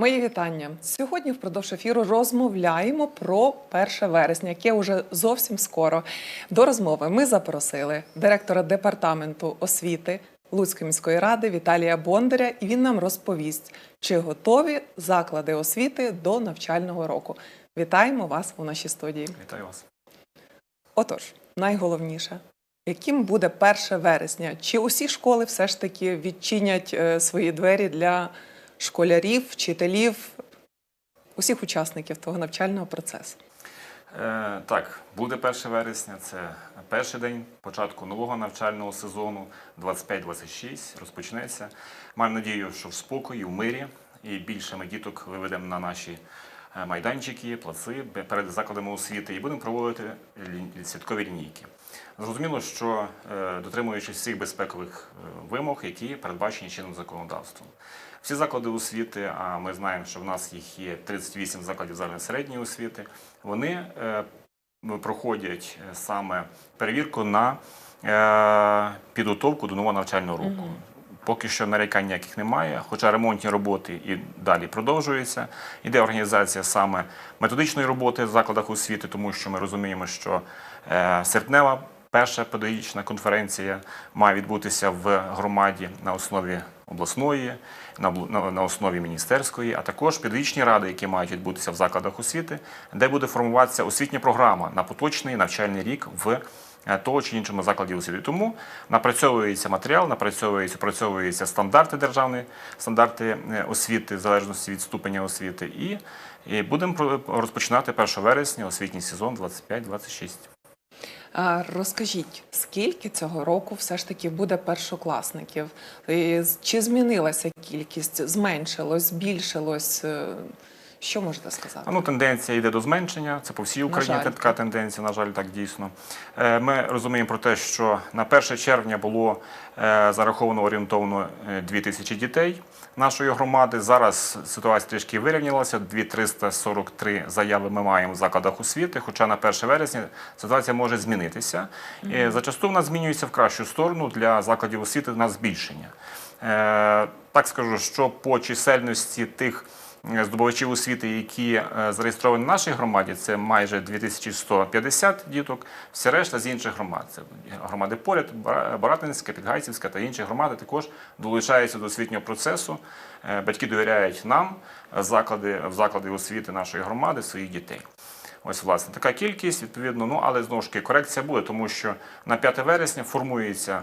Мої вітання. Сьогодні впродовж ефіру розмовляємо про 1 вересня, яке уже зовсім скоро. До розмови ми запросили директора департаменту освіти Луцької міської ради Віталія Бондаря, і він нам розповість, чи готові заклади освіти до навчального року. Вітаємо вас у нашій студії. Вітаю вас. Отож, найголовніше. Яким буде 1 вересня? Чи усі школи все ж таки відчинять е, свої двері для школярів, вчителів, усіх учасників того навчального процесу? Е, так, буде 1 вересня, це перший день початку нового навчального сезону 25-26 розпочнеться. Маю надію, що в спокої, в мирі і більше ми діток виведемо на наші е, майданчики, плаци перед закладами освіти і будемо проводити святкові лінійки. Зрозуміло, що е, дотримуючись всіх безпекових вимог, які передбачені чинним законодавством. Всі заклади освіти, а ми знаємо, що в нас їх є 38 закладів загальної середньої освіти, вони е, проходять е, саме перевірку на е, підготовку до нового навчального року. Поки що нарікань ніяких немає, хоча ремонтні роботи і далі продовжуються. Іде організація саме методичної роботи в закладах освіти, тому що ми розуміємо, що серпнева перша педагогічна конференція має відбутися в громаді на основі обласної, на, основі міністерської, а також педагогічні ради, які мають відбутися в закладах освіти, де буде формуватися освітня програма на поточний навчальний рік в е, того чи іншому закладі освіти. Тому напрацьовується матеріал, напрацьовується, опрацьовуються стандарти державні, стандарти е, освіти, в залежності від ступеня освіти. І, будемо розпочинати 1 вересня освітній сезон 25-26. Розкажіть, скільки цього року все ж таки буде першокласників? Чи змінилася кількість? Зменшилось, збільшилось? Е, Що можете сказати? Ну, тенденція йде до зменшення. Це по всій Україні така тенденція, на жаль, так дійсно. Е, Ми розуміємо про те, що на 1 червня було е, зараховано орієнтовно е, 2 тисячі дітей нашої громади. Зараз ситуація трішки вирівнялася. 2343 заяви ми маємо в закладах освіти. Хоча на 1 вересня ситуація може змінитися. І Зачасту в нас змінюється в кращу сторону для закладів освіти на збільшення. Е, Так скажу, що по чисельності тих е, здобувачів освіти, які е, зареєстровані в нашій громаді, це майже 2150 діток. Все решта з інших громад. Це громади поряд, Бара- Баратинська, Підгайцівська та інші громади також долучаються до освітнього процесу. Е, Батьки довіряють нам е, в заклади освіти нашої громади своїх дітей. Ось власне така кількість, відповідно, ну але знову ж таки корекція буде, тому що на 5 вересня формується,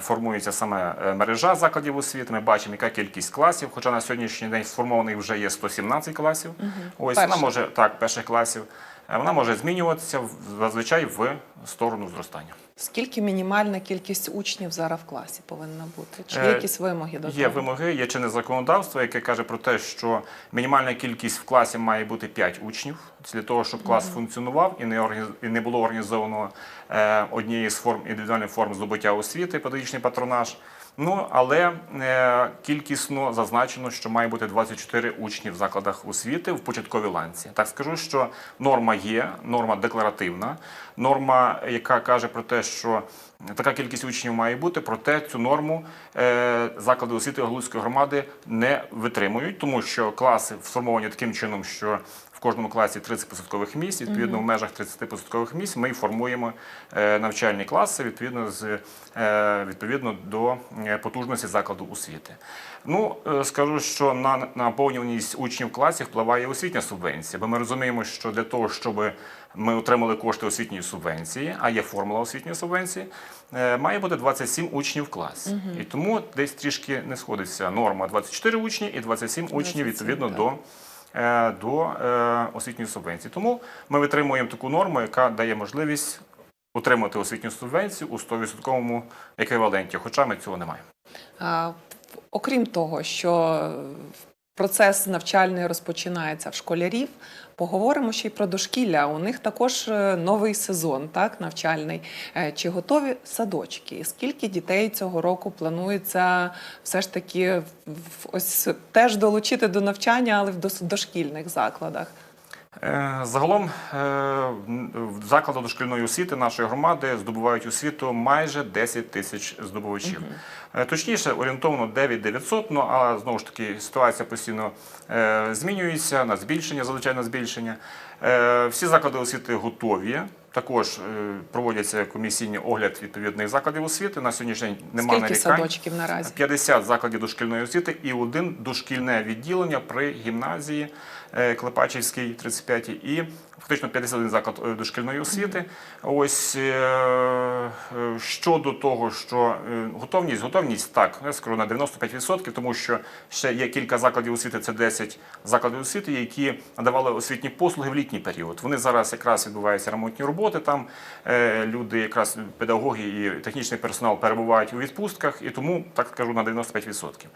формується саме е, мережа закладів освіти. Ми бачимо, яка кількість класів. Хоча на сьогоднішній день сформованих вже є 117 класів. Ось вона може так, перших класів. Е, Вона може змінюватися зазвичай в сторону зростання. Скільки мінімальна кількість учнів зараз в класі повинна бути? Чи є Е, якісь вимоги до Є того? вимоги, є чинне законодавство, яке каже про те, що мінімальна кількість в класі має бути 5 учнів для того, щоб клас функціонував і не організ- і не було організовано е, однієї з форм індивідуальних форм здобуття освіти, педагогічний патронаж. Ну але е, кількісно зазначено, що має бути 24 учні в закладах освіти в початковій ланці. Так скажу, що норма є, норма декларативна, норма, яка каже про те, що така кількість учнів має бути, проте цю норму е, заклади освіти Галузької громади не витримують, тому що класи сформовані таким чином, що в кожному класі 30 посадкових місць, відповідно, в межах 30 посадкових місць ми формуємо е, навчальні класи відповідно з е, відповідно до е, потужності закладу освіти. Ну скажу, що на наповнюваність учнів класів впливає освітня субвенція, бо ми розуміємо, що для того, щоб ми отримали кошти освітньої субвенції, а є формула освітньої субвенції, має бути 27 учнів в класі. І тому десь трішки не сходиться норма 24 учні і 27 учнів відповідно так. до до е, освітньої субвенції. Тому ми витримуємо таку норму, яка дає можливість отримати освітню субвенцію у 100% еквіваленті, хоча ми цього не маємо. Окрім того, що процес навчальний розпочинається в школярів, поговоримо ще й про дошкілля. У них також е, новий сезон, так, навчальний. Е, Чи готові садочки? Скільки дітей цього року планується все ж таки ось теж долучити до навчання, але в дошкільних закладах? Е, Загалом е, закладах дошкільної освіти нашої громади здобувають освіту майже 10 тисяч здобувачів. Е, Точніше, орієнтовно 9 900, ну а знову ж таки ситуація постійно змінюється на збільшення, звичайно, збільшення. Всі заклади освіти готові. Також проводяться комісійні огляд відповідних закладів освіти. На сьогоднішній день немає Скільки нарікань. садочків наразі? 50 закладів дошкільної освіти і один дошкільне відділення при гімназії Клепачівській 35 і фактично 51 заклад е, дошкільної освіти. Ось е, е, щодо того, що готовність, готовність так, я скажу на 95%, тому що ще є кілька закладів освіти, це 10 закладів освіти, які надавали освітні послуги в літній період. Вони зараз якраз відбуваються ремонтні роботи. Там люди, якраз педагоги і технічний персонал перебувають у відпустках, і тому так скажу на 95%.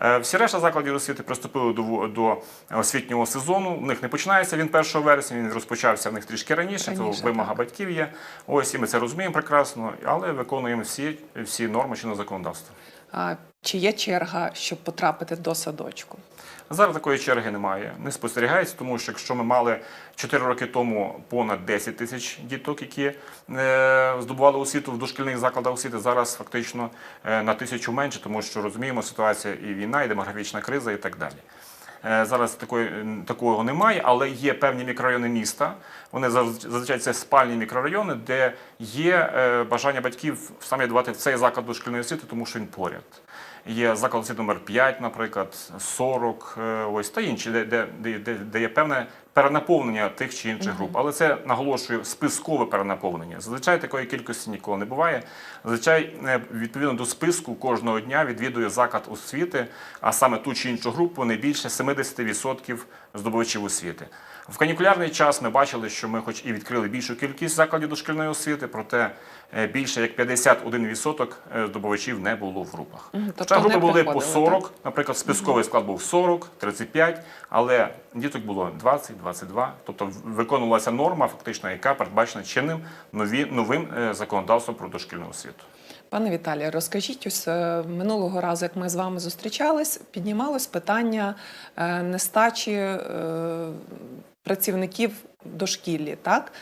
Е, Всі решта закладів освіти приступили до, освітнього сезону. У них не починається він 1 вересня, він розпочався в них трішки раніше. Раніше, це вимога так. батьків є. Ось і ми це розуміємо прекрасно, але виконуємо всі, всі норми чинного законодавства. А, чи є черга, щоб потрапити до садочку? Зараз такої черги немає. Не спостерігається, тому що якщо ми мали 4 роки тому понад 10 тисяч діток, які е, здобували освіту в дошкільних закладах освіти, зараз фактично е, на тисячу менше, тому що розуміємо, ситуація і війна, і демографічна криза, і так далі. Е, Зараз такої, такого немає, але є певні мікрорайони міста. Вони заз- зазвичай це спальні мікрорайони, де є е, бажання батьків саме давати цей заклад дошкільної освіти, тому що він поряд. Є заклад освіти номер 5, наприклад, 40, е, ось та інші, де, де, де, де є певне перенаповнення тих чи інших груп. Але це наголошую спискове перенаповнення. Зазвичай такої кількості ніколи не буває. Зазвичай е, відповідно до списку кожного дня відвідує заклад освіти, а саме ту чи іншу групу не більше 70% здобувачів освіти. В канікулярний час ми бачили, що ми, хоч і відкрили більшу кількість закладів дошкільної освіти, проте е, більше як 51% е, здобувачів не було в групах. Тобто групи були по приходили, 40, наприклад, списковий склад був 40, 35, але діток було 20, 22. Тобто виконувалася норма, фактично, яка передбачена чинним нові, новим е, законодавством про дошкільну освіту. Пане Віталію, розкажіть, ось е, минулого разу, як ми з вами зустрічались, піднімалось питання е, нестачі працівників дошкіллі, так?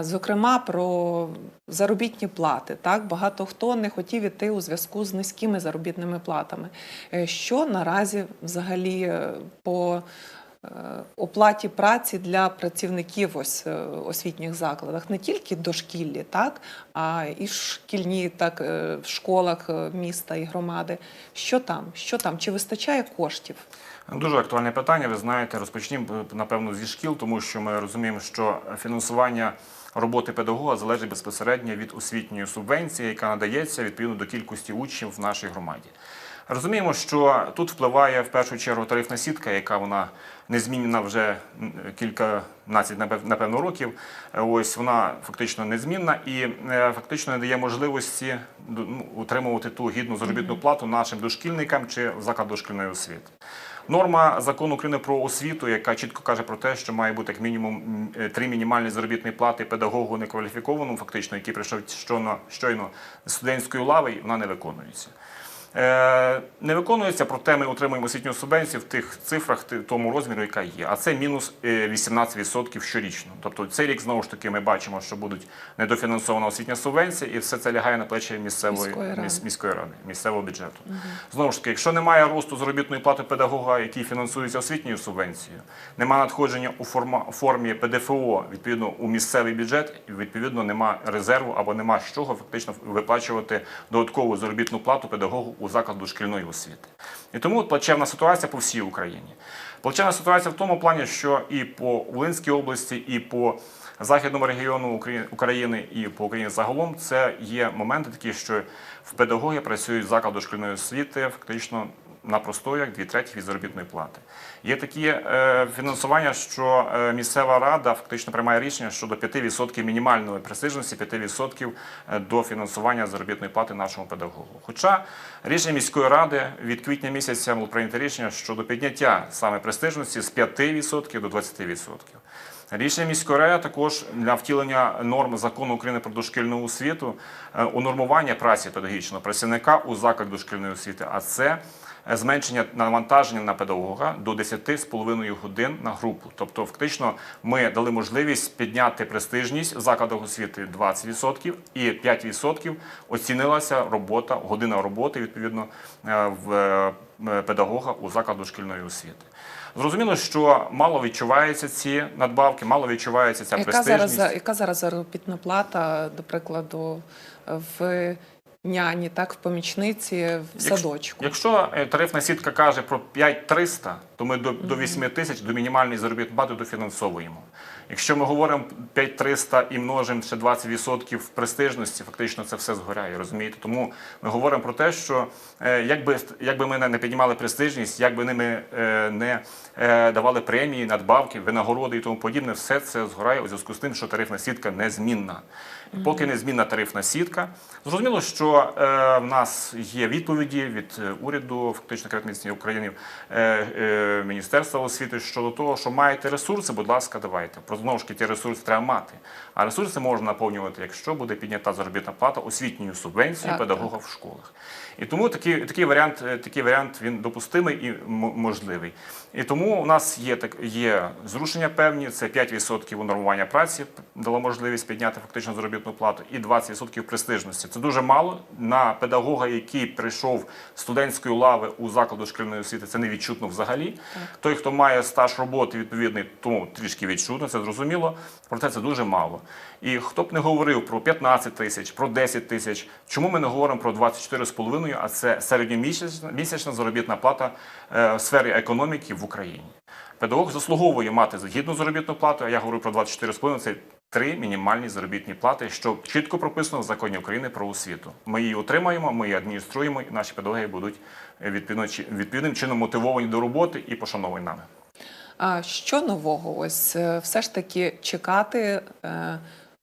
Зокрема, про заробітні плати. Так? Багато хто не хотів іти у зв'язку з низькими заробітними платами. Що наразі взагалі по оплаті праці для працівників ось е, освітніх закладах, не тільки дошкіллі, так, а і шкільні, так, е, в школах е, міста і громади. Що там? Що там? Чи вистачає коштів? Дуже актуальне питання. Ви знаєте, розпочнімо напевно зі шкіл, тому що ми розуміємо, що фінансування роботи педагога залежить безпосередньо від освітньої субвенції, яка надається відповідно до кількості учнів в нашій громаді. Розуміємо, що тут впливає в першу чергу тарифна сітка, яка вона не змінена вже м, кільканадцять, напев- напевно, років. Е, Ось вона фактично незмінна і е, фактично не дає можливості ну, утримувати ту гідну заробітну плату нашим дошкільникам чи в закладах дошкільної освіти. Норма закону України про освіту, яка чітко каже про те, що має бути як мінімум е, три мінімальні заробітні плати педагогу некваліфікованому, фактично, який прийшов щойно, щойно з студентської лави, вона не виконується. Е, не виконується, проте ми отримуємо освітню субвенцію в тих цифрах, ти- тому розміру, яка є. А це мінус е, 18% щорічно. Тобто цей рік знову ж таки ми бачимо, що будуть недофінансована освітня субвенція, і все це лягає на плечі місцевої Міської ради. міс- міської ради, місцевого бюджету. Знову ж таки, якщо немає росту заробітної плати педагога, який фінансується освітньою субвенцією, немає надходження у форма- формі ПДФО відповідно у місцевий бюджет, і відповідно немає резерву або нема з чого фактично виплачувати додаткову заробітну плату педагогу у закладу шкільної освіти. І тому плачевна ситуація по всій Україні. Плачевна ситуація в тому плані, що і по Волинській області, і по західному регіону Украї- України, і по Україні загалом це є моменти такі, що в педагогі працюють закладу шкільної освіти фактично на простоях дві треті від заробітної плати. Є такі е, фінансування, що е, місцева рада фактично приймає рішення щодо 5% мінімальної престижності, 5% до фінансування заробітної плати нашому педагогу. Хоча рішення міської ради від квітня місяця було прийнято рішення щодо підняття саме престижності з 5% до 20%. Рішення міської ради також для втілення норм закону України про дошкільну освіту, е, унормування праці педагогічного працівника у закладі дошкільної освіти, а це е, зменшення навантаження на педагога до 10,5 годин на групу. Тобто, фактично, ми дали можливість підняти престижність в закладах освіти 20% і 5% оцінилася робота, година роботи відповідно е, в е, педагога у закладу дошкільної освіти. Зрозуміло, що мало відчуваються ці надбавки, мало відчувається ця Яка престижність. зараз, яка зараз заробітна плата, до прикладу, в няні, так, в помічниці, в Якщо- садочку? Якщо е, тарифна сітка каже про 5300, то ми до, до 8 тисяч до мінімальної заробітної плати дофінансовуємо. Якщо ми говоримо 5300 і множимо ще 20% престижності, фактично це все згоряє, розумієте? Тому ми говоримо про те, що е, якби, якби ми не- піднімали престижність, якби ними е, не е, давали премії, надбавки, винагороди і тому подібне, все це згорає у зв'язку з тим, що тарифна сітка незмінна. І Поки не змінна тарифна сітка, зрозуміло, що в нас є відповіді від уряду, фактично Кабінету України, Міністерства освіти щодо того, що маєте ресурси, будь ласка, давайте. Знову ж таки ті ресурси треба мати. А ресурси можна наповнювати, якщо буде піднята заробітна плата освітньою субвенцією Так, педагога в школах. І тому такий, такий варіант, е, такий варіант він допустимий і можливий. І тому у нас є так є зрушення певні. Це 5% унормування праці дало можливість підняти фактично заробітну плату, і 20% престижності. Це дуже мало на педагога, який прийшов з студентської лави у закладу шкільної освіти. Це не відчутно взагалі. Той, хто має стаж роботи відповідний, тому трішки відчутно, це зрозуміло. Проте це дуже мало. І хто б не говорив про 15 тисяч, про 10 тисяч, чому ми не говоримо про 24,5, а це середньомісячна місячна заробітна плата е, в сфері економіки в Україні. Педагог заслуговує мати гідну заробітну плату, а я говорю про 24,5, це три мінімальні заробітні плати, що чітко прописано в законі України про освіту. Ми її отримаємо, ми її адмініструємо, і наші педагоги будуть відповідним чином мотивовані до роботи і пошановані нами. А що нового? Ось е, все ж таки чекати е,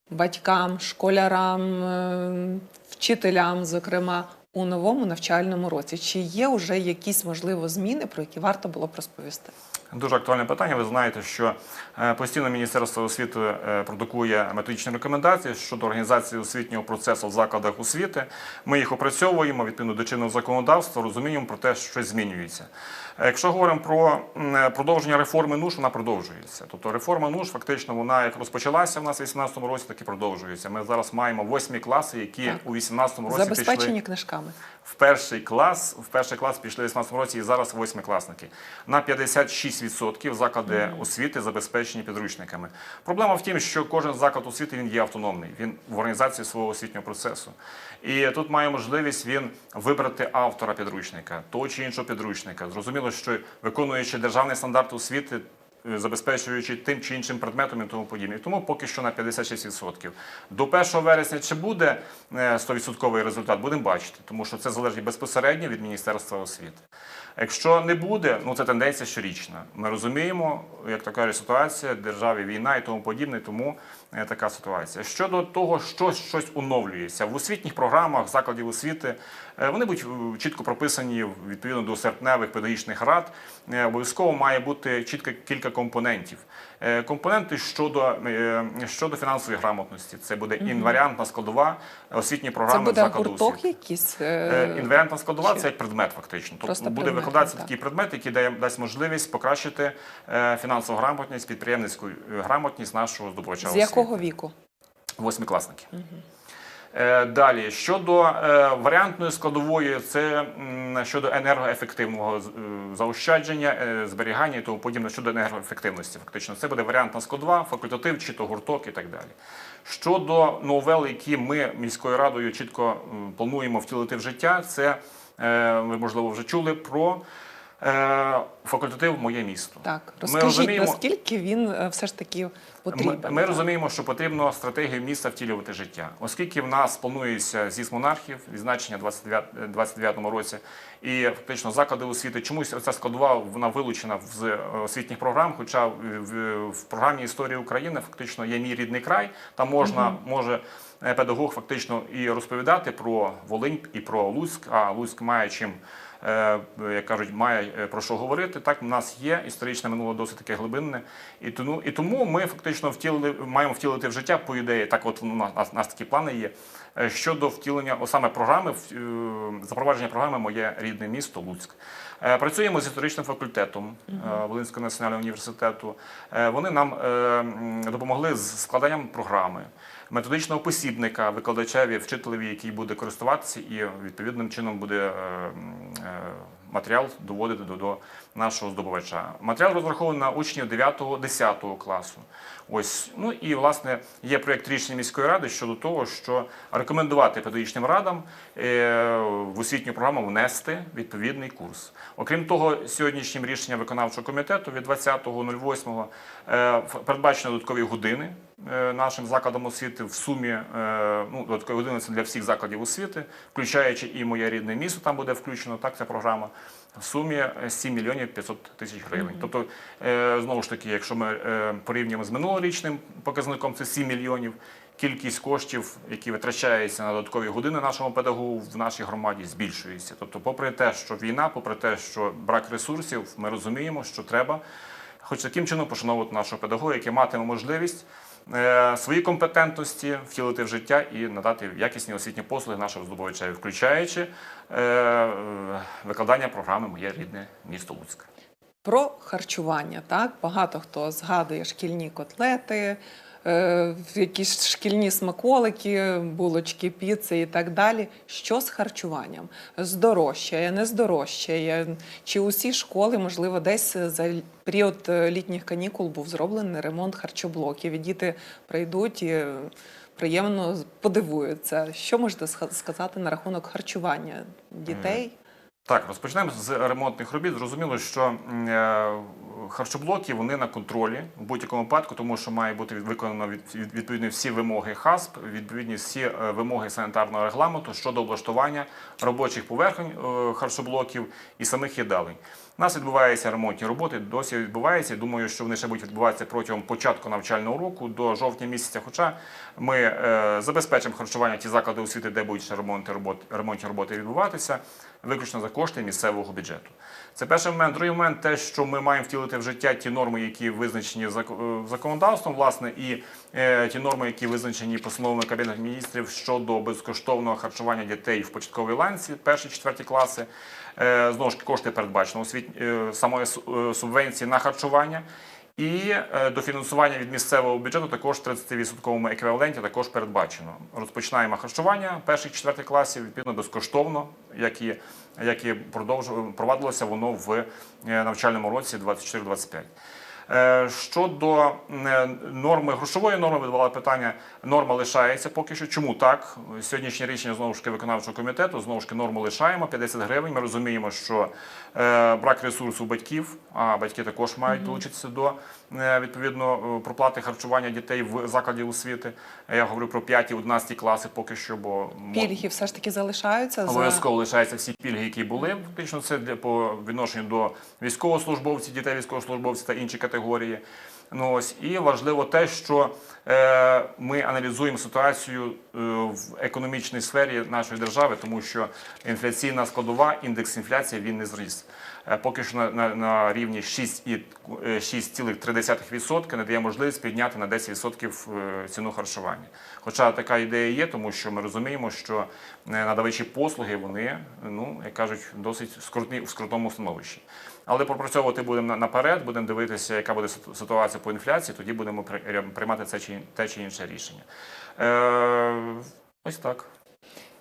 батькам, школярам, е, вчителям, зокрема, у новому навчальному році. Чи є вже якісь можливо зміни, про які варто було б розповісти? Дуже актуальне питання. Ви знаєте, що е, постійно Міністерство освіти е, продукує методичні рекомендації щодо організації освітнього процесу в закладах освіти. Ми їх опрацьовуємо відповідно до чинного законодавства, розуміємо про те, що щось змінюється. Е, Якщо говоримо про продовження реформи НУШ, вона продовжується. Тобто реформа НУШ, фактично, вона як розпочалася в нас у 2018 році, так і продовжується. Ми зараз маємо восьмі класи, які Так. у 2018 році Забезпечені пішли книжками. В перший клас. В перший клас пішли в 2018 році і зараз восьмикласники. На 56% заклади освіти забезпечені підручниками. Проблема в тім, що кожен заклад освіти він є автономний. Він в організації свого освітнього процесу. І тут має можливість він вибрати автора підручника, того чи іншого підручника. Зрозуміло, що виконуючи державний стандарт освіти. Е, Забезпечуючи тим чи іншим предметом і тому подібне. Тому поки що на 56%. До 1 вересня чи буде е, 100% результат, будемо бачити, тому що це залежить безпосередньо від Міністерства освіти. Якщо не буде, ну це тенденція щорічна. Ми розуміємо, як така ситуація, державі війна і тому подібне, тому е, така ситуація. Щодо того, що щось оновлюється в освітніх програмах закладів освіти, е, вони будуть е, чітко прописані відповідно до серпневих педагогічних рад. Е, Обов'язково має бути чітко кілька компонентів. Е, Компоненти щодо, е, щодо фінансової грамотності. Це буде інваріантна складова освітні Це програми буде закладу гурток якийсь? Е, е, Інваріантна складова чи- це як предмет, фактично. Тобто буде предмет, викладатися так. такий предмет, який дає дасть можливість покращити е, фінансову грамотність, підприємницьку е, грамотність нашого здобувача З освіти. якого віку? Восьмикласники. Е, Далі щодо е, варіантної складової, це щодо енергоефективного е, заощадження, е, зберігання і тому подібне щодо енергоефективності. Фактично, це буде варіантна складова, факультатив чи то гурток і так далі. Щодо новел, які ми міською радою чітко плануємо втілити в життя, це е, ви можливо вже чули про е, факультатив Моє місто. Так, Ми розкажіть, розуміємо- наскільки він е, все ж таки потрібен? ми, ми розуміємо, що потрібно стратегію міста втілювати життя, оскільки в нас планується з'їзд монархів, відзначення в 29 29 році, і фактично заклади освіти. Чомусь ця складова вона вилучена з е, освітніх програм. Хоча в, в, в програмі історії України фактично є мій рідний край. Там можна може е, педагог фактично і розповідати про Волинь і про Луцьк. А Луцьк має чим. е, Як кажуть, має е, про що говорити. Так, у нас є історичне минуле досить таке глибинне, і тому, і тому ми фактично втілили, маємо втілити в життя по ідеї. Так, от у нас, у нас такі плани є е, щодо втілення о, саме програми, запровадження програми Моє рідне місто Луцьк. Працюємо з історичним факультетом Волинського національного університету. Вони нам допомогли з складанням програми, методичного посібника викладачеві, вчителеві, який буде користуватися і відповідним чином буде е, е, матеріал доводити до, до нашого здобувача. Матеріал розрахований на учнів 9-10 класу. Ось ну і власне є проєкт рішення міської ради щодо того, що рекомендувати педагогічним радам е, в освітню програму внести відповідний курс. Окрім того, сьогоднішнім рішенням виконавчого комітету від 20.08 е, передбачено додаткові години е, нашим закладам освіти в сумі ну, додаткові години це для всіх закладів освіти, включаючи і моє рідне місто. Там буде включено так ця програма. В сумі е, 7 мільйонів 500 тисяч гривень. Тобто, е, знову ж таки, якщо ми е, порівнюємо з минулорічним показником, це 7 мільйонів. Кількість коштів, які витрачаються на додаткові години нашому педагогу в нашій громаді, збільшується. Тобто, попри те, що війна, попри те, що брак ресурсів, ми розуміємо, що треба, хоч таким чином пошановувати нашого педагога, який матиме можливість е, свої компетентності втілити в життя і надати якісні освітні послуги нашим здобувачеві, включаючи е, е, викладання програми Моє рідне місто Луцьк. Про харчування. Так багато хто згадує шкільні котлети, е, якісь шкільні смаколики, булочки, піци і так далі. Що з харчуванням? Здорожчає, не здорожчає? Чи усі школи, можливо, десь за період е, літніх канікул був зроблений ремонт харчоблоків, і діти прийдуть і е, приємно подивуються. Що можете сказати на рахунок харчування дітей? Так, розпочнемо з ремонтних робіт. Зрозуміло, що е, харчоблоки вони на контролі в будь-якому випадку, тому що має бути виконано від- від- відповідні всі вимоги ХАСП, відповідні всі е, вимоги санітарного регламенту щодо облаштування робочих поверхонь е, харчоблоків і самих їдалень. У нас відбуваються ремонтні роботи, досі відбуваються. Думаю, що вони ще будуть відбуватися протягом початку навчального року до жовтня місяця. Хоча ми е, забезпечимо харчування ті заклади освіти, де будуть ще ремонти роботи, ремонтні роботи відбуватися, виключно за кошти місцевого бюджету. Це перший момент. Другий момент те, що ми маємо втілити в життя ті норми, які визначені е, законодавством, власне, і е, ті норми, які визначені постановами Кабінету міністрів щодо безкоштовного харчування дітей в початковій ланці, перші четверті класи. Е, Знову ж кошти передбачено самої субвенції на харчування. І е, дофінансування від місцевого бюджету також в 30% еквіваленті також передбачено. Розпочинаємо харчування перших четвертих класів відповідно безкоштовно, як і, як і продовжу- провадилося воно в е, навчальному році 24-25. Е, Щодо е, норми грошової норми, ви питання. Норма лишається поки що. Чому так? Сьогоднішнє рішення знову ж таки виконавчого комітету. Знову ж таки норму лишаємо 50 гривень. Ми розуміємо, що е, брак ресурсу батьків, а батьки також мають долучитися до відповідно е, проплати харчування дітей в закладі освіти. Я говорю про 5-11 класи поки що, бо Пільги все ж таки залишаються за Обов'язково лишаються всі пільги, які були. Фактично, це для по відношенню до військовослужбовців, дітей військовослужбовців та інші категорії. Ну ось і важливо те, що е, ми аналізуємо ситуацію е, в економічній сфері нашої держави, тому що інфляційна складова, індекс інфляції він не зріс. Е, Поки що на, на, на рівні 6 і, е, 6,3% не дає можливість підняти на 10% е, ціну харчування. Хоча така ідея є, тому що ми розуміємо, що е, надавачі послуги вони, ну як кажуть, досить скрутні в скрутному становищі. Але пропрацьовувати будемо наперед, будемо дивитися, яка буде ситуація по інфляції, тоді будемо приймати це чи те чи інше рішення. Е, ось так.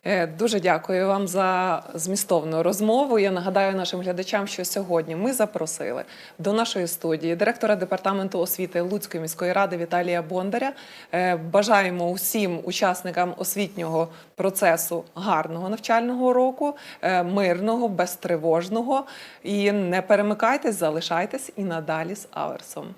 Е, Дуже дякую вам за змістовну розмову. Я нагадаю нашим глядачам, що сьогодні ми запросили до нашої студії директора департаменту освіти Луцької міської ради Віталія Бондаря. Е, Бажаємо усім учасникам освітнього процесу гарного навчального року, е, мирного, безтривожного. І не перемикайтесь, залишайтесь і надалі з Аверсом.